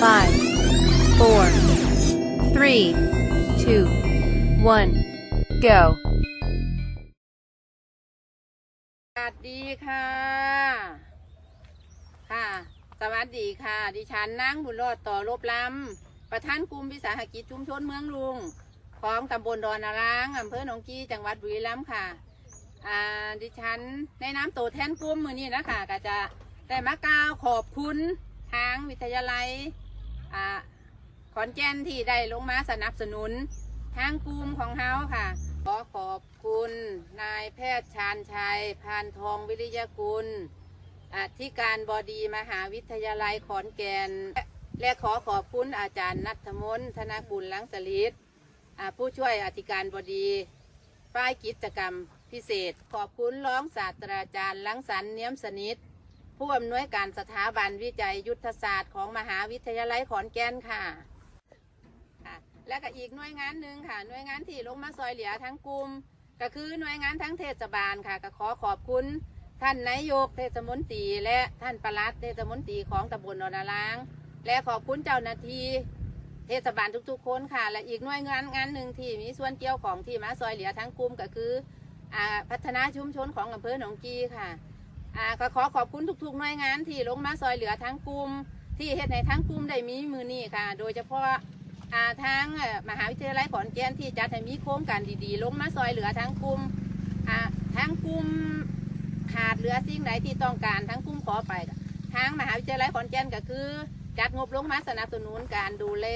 five, four, three, two, one, go. สวัสดีค่ะ ค่ะ สวัสดีค่ะ ดิฉันนางบุญรอดต่อลบลำ ประธานกลุ่มวิสาหกิจชุมชนเมืองลุง ของตำบลดอนนารางอำเภอหนองกี้จังหวัดบุรีรัมย์ค่ะ อ่า ดิฉันในน้ำตัวแทนกลุ่มมือนี้นะคะก็จะได้มากล่าวขอบคุณทางวิทยาลัย อนแก่นที่ได้ลงมาสนับสนุนทางกลุ่มของเฮาค่ะ ขอขอบคุณนายแพทย์ชาญชัย พานทองวิริยกุลอธิการบดีมหาวิทยาลัยขอนแก่น และขอขอบคุณอาจารย์นัทมนต์ธนกุลลังสลิดผู้ช่วยอธิการบดีฝ่ายกิจกรรมพิเศษ ขอบคุณรองศาสตราจารย์ลังสรรค์เนียมสนิท ผู้อำนวยการสถาบันวิจัยยุทธศาสตร์ของมหาวิทยาลัยขอนแก่นค่ะ และก็อีกหน่วยงานหนึ่งค่ะ หน่วยงานที่ลงมาซอยเหลือทั้งกลุ่มก็คือหน่วยงานทั้งเทศบาลค่ะ ก็ขอขอบคุณ ท่านนายกเทศมนตรี และท่านประลัดเทศมนตรีของตำบลนนารางและขอบคุณเจ้าหน้าที่เทศบาลทุกๆคนค่ะ และอีกหน่วยงานงานหนึ่งที่มีส่วนเกี่ยวของที่มาซอยเหลือทั้งกลุ่มก็คืออพัฒนาชุมชนของอำเภอหนองกีค่ะก็ขอขอบคุณทุกๆหน่วยงานที่ลงมาซอยเหลือทั้งกลุ่มที่เฮ็ดในทั้งกลุ่มได้มีมือนี้ค่ะ โดยเฉพาะ ทางมหาวิทยาลัยขอนแก่นที่จัดให้มีโครงการดีๆ ลงมาซอยเหลือทั้งกลุ่มทั้งกลุ่มขาดเหลือสิ่งใดที่ต้องการทั้งกลุ่มขอไปทางมหาวิทยาลัยขอนแก่นก็คือ จัดงบลงมาสนับสนุนการดูแล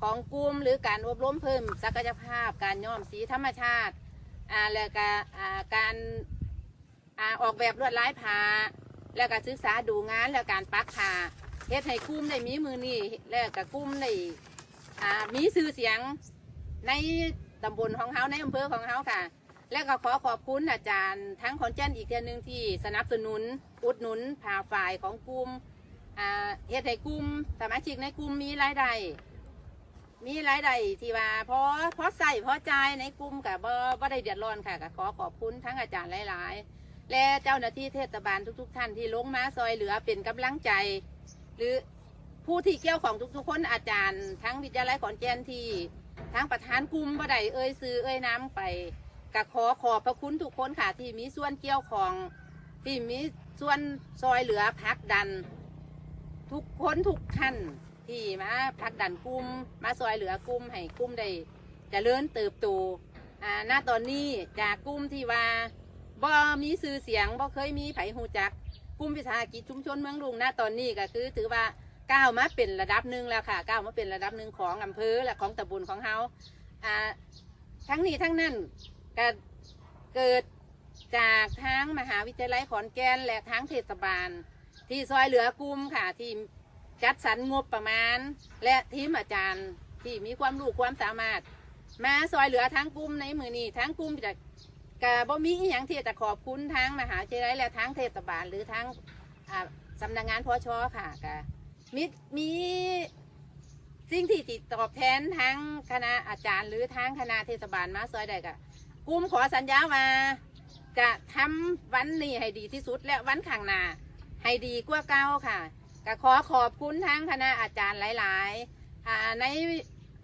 ของกลุ่มหรือการอบรมเพิ่มศักยภาพ การย้อมสีธรรมชาติแล้วก็การอออกแบบลวดลายผ้าแล้วก็ศึกษาดูงานแล้วการปักผ้าเฮ็ดให้กลุ่มได้มีมือนี่แล้วก็กลุ่มได้ อ่ามีชื่อเสียงในตำบลของเฮาในอำเภอของเฮาค่ะ และก็ขอขอบคุณอาจารย์ทั้งขอนแก่นอีกเทียหนึงที่สนับสนุน อุดหนุนผ่าฝ่ายของกลุ่มอ่าเฮ็ดให้กลุ่มสมาชิกในกลุ่มมีรายได้มีรายได้ที่ว่าพอพอใส่พอจ่ายในกลุ่มกับบ่บ่ได้เดือดร้อนค่ะก็ขอขอบคุณทั้งอาจารย์หลาย ๆ และเจ้าหน้าที่เทศบาลทุก ๆ ท่านที่ลงมาซอยเหลือเป็นกำลังใจ หรือ ผู้ที่เกี่ยวของทุกๆคนอาจารย์ ทั้งวิทยาลัยขอนแก่นที่ทั้งประธานกลุ่มบ่ได้เอ่ยซื้อเอ่ยน้ำไปก็ขอขอบพระคุณทุกคนค่ะที่มีส่วนเกี่ยวของที่มีส่วนซอยเหลือพักดัน ทุกคนทุกท่านที่มาพักดันกลุ่มมาซอยเหลือกลุ่มให้กลุ่มได้จเจริญเติบโตอ่าณตอนนี้จากกลุ่มที่ว่าบ่มีชื่อเสียงบ่เคยมีไผหูจักกลุ่มวิสาหกิจชุมชนเมืองลุงณตอนนี้ก็คือถือว่า ก้าวมาเป็นระดับหนึ่งแล้วค่ะก้าวมาเป็นระดับหนึ่งของอำเภอและของตำบลของเฮาอ่าทั้งนี้ทั้งนั้นก็เกิดจากทั้งมหาวิทยาลัยขอนแก่นและทั้งเทศบาล ที่ซอยเหลือกลุ่มค่ะที่จัดสรรงบประมาณ และทีมอาจารย์ที่มีความรู้ความสามารถ มาซอยเหลือทั้งกลุ่มในมือนี้ทั้งกลุ่มจะกะบ่มีอย่างที่จะขอบคุณทั้งมหาวิทยาลัยและทั้งเทศบาล หรือทั้งอ่าสำนักงานพชค่ะกะ มีมีสิ่งที่ติดตอบแทนทั้งคณะอาจารย์ หรือทั้งคณะเทศบาลมาซอยได้กะกุมขอสัญญาว่าจะทำวันนี้ให้ดีที่สุดและวันข้างหน้าให้ดีกว่าเก่าค่ะก็ขอขอบคุณทั้งคณะอาจารย์หลายๆใน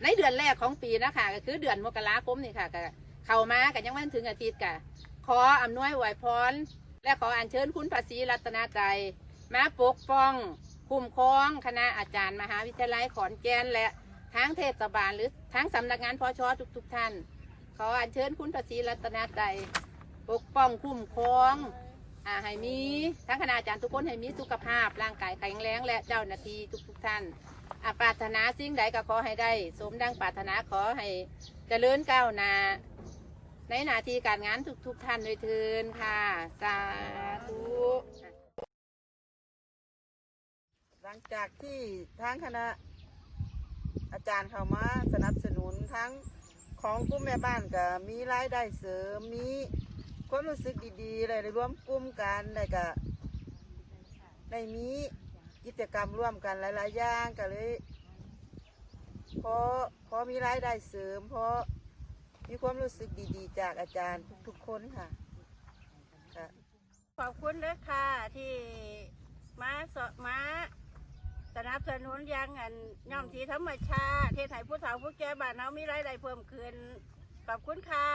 ในเดือนแรกของปีนะคะก็คือเดือนมกราคมนี่ค่ะก็เข้ามากันยังไม่ถึงอาทิตย์กะขออำนวยอวยพร และขออัญเชิญคุณภาษีรัตนาใจมาปกป้อง คุ้มครองคณะอาจารย์มหาวิทยาลัยขอนแก่นและทั้งเทศบาลหรือทั้งสำนักงานพชทุกๆทท่าน ขออัญเชิญคุณพระศรีรัตนาใจปกป้องคุ้มครองอาให้มีทั้งคณะอาจารย์ทุกคนให้มีสุขภาพร่างกายแข็งแรงและเจ้าหน้าที่ทุกๆทท่านอาปรารถนาสิ่งใดก็ขอให้ได้ สมดังปรารถนาขอให้เจริญก้าวหน้าในหน้าที่การงานทุกๆท่านโดวยเทินค่ะ สาธุ ลังจากที่ทางคณะอาจารย์เข้ามาสนับสนุนทั้งของกลุ่มแม่บ้านก็มีรายได้เสริมมีความรู้สึกดีๆเลยได้ร่วมกลุ่มกันได้ก็ได้มีกิจกรรมร่วมกันหลายๆอย่างก็เลยพอพอมีรายได้เสริม เพราะมีความรู้สึกดีๆ จากอาจารย์ทุกๆคนค่ะค่ะขอบคุณเลยค่ะที่มาสมา สนับสนุนยางอันย่อมสีธรรมชาติเทศไทยผู้สาวผู้แก่บ้านเฮามีรายได้เพิ่มขึ้นขอบคุณค่ะ